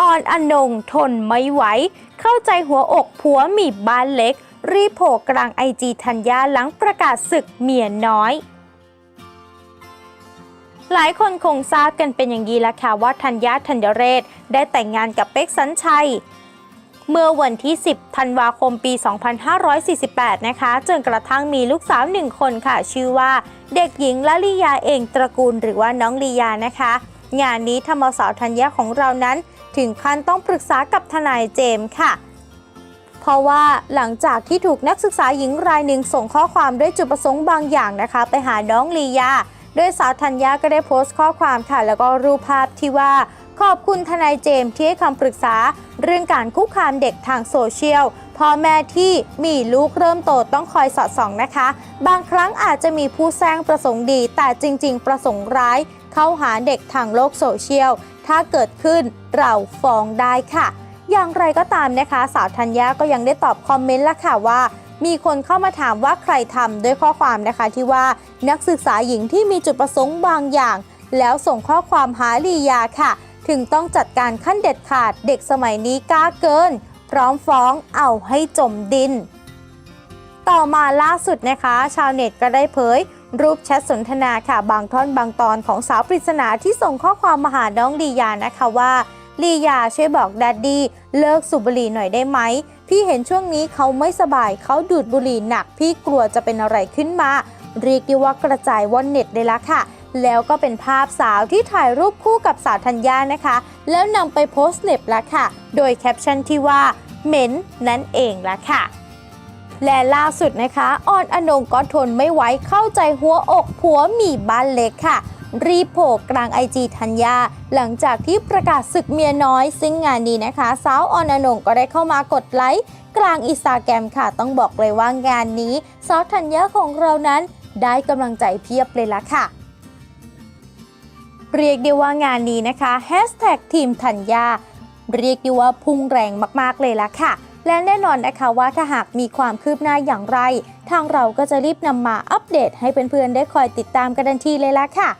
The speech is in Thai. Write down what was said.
อ่อนอนงทนไม่ไหว เข้าใจหัวอกผัวมีบ้านเล็ก รีโผล่กลางไอจีธัญญาหลังประกาศศึกเมียน้อยหลายคนคงทราบกันเป็นอย่างดีแล้วค่ะว่าธัญญาธัญเรศ ได้แต่งงานกับเป๊กสัญชัย เมื่อวันที่ 10 ธันวาคมปี 2548 นะคะ จนกระทั่งมีลูกสาวหนึ่งคนค่ะ ชื่อว่าเด็กหญิงละลิยาเองตระกูลหรือว่าน้องลียานะคะ งานนี้ธรรมสาวธัญญาของเรานั้น ถึงขั้นต้องปรึกษากับทนายเจมส์ค่ะ เพราะว่าหลังจากที่ถูกนักศึกษาหญิงรายหนึ่งส่งข้อความด้วยจุดประสงค์บางอย่างนะคะ ไปหาน้องลียาโดยสาวธัญญาก็ได้โพสต์ข้อความค่ะ แล้วก็รูปภาพที่ว่า ขอบคุณทนายเจมส์ที่ให้คำปรึกษา เรื่องการคุกคามเด็กทางโซเชียลพ่อแม่ที่มีลูกเริ่มโตต้องคอยสอดส่องนะคะ บางครั้งอาจจะมีผู้แซงประสงค์ดี แต่จริง ๆ ประสงค์ร้าย เข้าหาเด็กทางโลกโซเชียล ถ้าเกิดขึ้นเราฟ้องได้ค่ะ อย่างไรก็ตามนะคะ สาวธัญญาก็ยังได้ตอบคอมเมนต์ละค่ะว่ามีคนเข้ามาถามว่าใครทำด้วยข้อความนะคะที่ว่านักศึกษาหญิงที่มีจุดประสงค์บางอย่าง แล้วส่งข้อความหาลียาค่ะ ถึงต้องจัดการขั้นเด็ดขาดเด็กสมัยนี้กล้าเกิน พร้อมฟ้องเอาให้จมดิน ต่อมาล่าสุดนะคะ ชาวเน็ตก็ได้เผย รูปแชทสนทนาค่ะบางท่อนบางตอนของสาวปริศนาที่ส่งข้อความมาหาน้องลียานะคะว่าลียาช่วยบอกแดดดี้เลิกสูบบุหรี่หน่อยได้ไหม พี่เห็นช่วงนี้เขาไม่สบายเขาดูดบุหรี่หนัก พี่กลัวจะเป็นอะไรขึ้นมา เรียกได้ว่ากระจายว่อนเน็ตเลยละค่ะ แล้วก็เป็นภาพสาวที่ถ่ายรูปคู่กับสาวธัญญานะคะ แล้วนำไปโพสต์เน็บละค่ะ โดยแคปชั่นที่ว่าเหม็นนั่นเองละค่ะ และล่าสุดนะคะออนอนงก็ทนไม่ไหวเข้าใจหัวอกผัวมีบ้านเล็กค่ะ รีโผล่กลางไอจีธัญญา หลังจากที่ประกาศศึกเมียน้อย ซึ่งงานนี้นะคะ สาวออนอนงก็ได้เข้ามากดไลค์กลางอินสตาแกรมค่ะ ต้องบอกเลยว่างานนี้สาวธัญญาของเรานั้นได้กำลังใจเพียบเลยละค่ะ เรียกได้ว่างานนี้นะคะแฮชแท็กทีมธัญญาเรียกได้ว่าพุ่งแรงมากๆเลยละค่ะ และแน่นอนนะคะว่าถ้าหากมีความคืบหน้าอย่างไร ทางเราก็จะรีบนำมาอัปเดตให้เพื่อนๆได้คอยติดตามกันทันทีเลยละค่ะ